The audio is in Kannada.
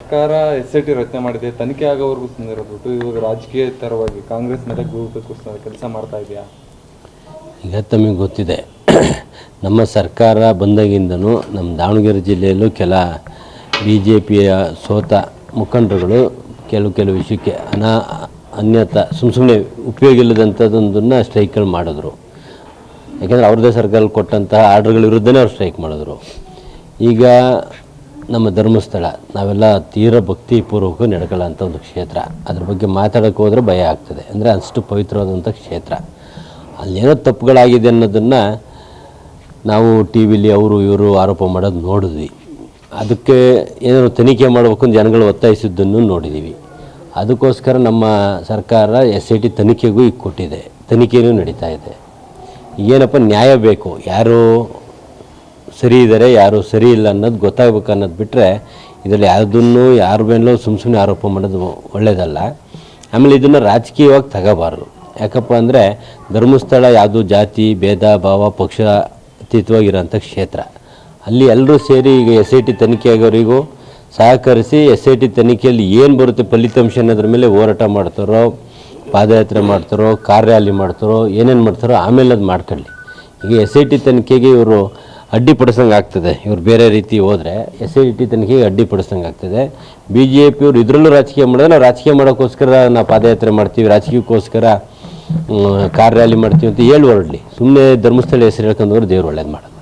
ಸರ್ಕಾರ ಎಸ್ ಐ ಟಿ ರಚನೆ ಮಾಡಿದೆ, ತನಿಖೆ ಆಗೋವರೆಗೂ ಸುಮ್ಮನೆ ಬಿಟ್ಟು ಇವಾಗ ರಾಜಕೀಯೇತರವಾಗಿ ಕಾಂಗ್ರೆಸ್ ಮೇಲೆ ಗೂಬೆ ಕೆಲಸ ಮಾಡ್ತಾ ಇದೆಯಾ? ಈಗ ತಮಗೆ ಗೊತ್ತಿದೆ, ನಮ್ಮ ಸರ್ಕಾರ ಬಂದಾಗಿಂದನೂ ನಮ್ಮ ದಾವಣಗೆರೆ ಜಿಲ್ಲೆಯಲ್ಲೂ ಕೆಲ ಬಿ ಜೆ ಪಿಯ ಸೋತ ಮುಖಂಡರುಗಳು ಕೆಲವು ಕೆಲವು ವಿಷಯಕ್ಕೆ ಅನಾ, ಅನ್ಯತ ಸುಮ್ಮ ಸುಮ್ಮನೆ ಉಪಯೋಗ ಇಲ್ಲದಂಥದ್ದೊಂದನ್ನು ಸ್ಟ್ರೈಕ್ಗಳು ಮಾಡಿದ್ರು. ಯಾಕೆಂದರೆ ಅವ್ರದ್ದೇ ಸರ್ಕಾರ ಕೊಟ್ಟಂತಹ ಆರ್ಡ್ರ್ಗಳ ವಿರುದ್ಧನೇ ಅವ್ರು ಸ್ಟ್ರೈಕ್ ಮಾಡಿದ್ರು. ಈಗ ನಮ್ಮ ಧರ್ಮಸ್ಥಳ, ನಾವೆಲ್ಲ ತೀರ ಭಕ್ತಿಪೂರ್ವಕ ನಡ್ಕೊಳ್ಳೋಂಥ ಒಂದು ಕ್ಷೇತ್ರ. ಅದ್ರ ಬಗ್ಗೆ ಮಾತಾಡೋಕ್ಕೆ ಹೋದರೆ ಭಯ ಆಗ್ತದೆ. ಅಂದರೆ ಅಷ್ಟು ಪವಿತ್ರವಾದಂಥ ಕ್ಷೇತ್ರ. ಅಲ್ಲೇನೋ ತಪ್ಪುಗಳಾಗಿದೆ ಅನ್ನೋದನ್ನು ನಾವು ಟಿ ವಿಲಿ ಅವರು ಇವರು ಆರೋಪ ಮಾಡೋದು ನೋಡಿದ್ವಿ. ಅದಕ್ಕೆ ಏನಾದ್ರು ತನಿಖೆ ಮಾಡಬೇಕು ಅಂತ ಜನಗಳು ಒತ್ತಾಯಿಸಿದ್ದನ್ನು ನೋಡಿದ್ದೀವಿ ಅದಕ್ಕೋಸ್ಕರ ನಮ್ಮ ಸರ್ಕಾರ ಎಸ್ ಐ ಟಿ ತನಿಖೆಗೂ ಈಗ ಕೊಟ್ಟಿದೆ. ತನಿಖೆಯೂ ನಡೀತಾ ಇದೆ. ಏನಪ್ಪ ನ್ಯಾಯ ಬೇಕು? ಯಾರು ಸರಿ ಇದ್ದಾರೆ ಯಾರು ಸರಿ ಇಲ್ಲ ಅನ್ನೋದು ಗೊತ್ತಾಗಬೇಕು ಅನ್ನೋದು ಬಿಟ್ಟರೆ ಇದರಲ್ಲಿ ಯಾವುದನ್ನು, ಯಾರ ಮೇಲೂ ಸುಮ್ಮ ಸುಮ್ಮನೆ ಆರೋಪ ಮಾಡೋದು ಒಳ್ಳೆಯದಲ್ಲ ಆಮೇಲೆ ಇದನ್ನು ರಾಜಕೀಯವಾಗಿ ತಗೋಬಾರ್ದು. ಯಾಕಪ್ಪ ಅಂದರೆ ಧರ್ಮಸ್ಥಳ ಯಾವುದು ಜಾತಿ, ಭೇದ, ಭಾವ, ಪಕ್ಷ ಅತೀತವಾಗಿರೋಂಥ ಕ್ಷೇತ್ರ. ಅಲ್ಲಿ ಎಲ್ಲರೂ ಸೇರಿ ಈಗ ಎಸ್ ಐ ಟಿ ತನಿಖೆ ಆಗೋರಿಗೂ ಸಹಕರಿಸಿ ಎಸ್ ಐ ಟಿ ತನಿಖೆಯಲ್ಲಿ ಏನು ಬರುತ್ತೆ ಫಲಿತಾಂಶ ಅನ್ನೋದ್ರ ಮೇಲೆ ಹೋರಾಟ ಮಾಡ್ತಾರೋ, ಪಾದಯಾತ್ರೆ ಮಾಡ್ತಾರೋ ಕಾರ್ ರ್ಯಾಲಿ ಮಾಡ್ತಾರೋ, ಏನೇನು ಮಾಡ್ತಾರೋ ಆಮೇಲೆ ಅದು ಮಾಡ್ಕೊಳ್ಳಿ. ಈಗ ಎಸ್ ಐ ಟಿ ತನಿಖೆಗೆ ಇವರು ಅಡ್ಡಿಪಡಿಸಂಗೆ ಆಗ್ತದೆ ಇವ್ರು ಬೇರೆ ರೀತಿ ಹೋದರೆ ಎಸ್ ಐ ಟಿ ತನಿಖೆಗೆ ಅಡ್ಡಿಪಡಿಸಂಗೆ ಆಗ್ತದೆ ಬಿ ಜೆ ಪಿಯವರು ಇದರಲ್ಲೂ ರಾಜಕೀಯ ಮಾಡಿದ್ರೆ ನಾವು ರಾಜಕೀಯ ಮಾಡೋಕ್ಕೋಸ್ಕರ ನಾವು ಪಾದಯಾತ್ರೆ ಮಾಡ್ತೀವಿ, ರಾಜಕೀಯಕ್ಕೋಸ್ಕರ ಕಾರ್ ರ್ಯಾಲಿ ಮಾಡ್ತೀವಿ ಅಂತ ಹೇಳಿ ಹೊರಡಲಿ. ಸುಮ್ಮನೆ ಧರ್ಮಸ್ಥಳ ಹೆಸರು ಹೇಳ್ಕೊಂಡವರು ದೇವ್ರು ಒಳ್ಳೇದು ಮಾಡೋದು.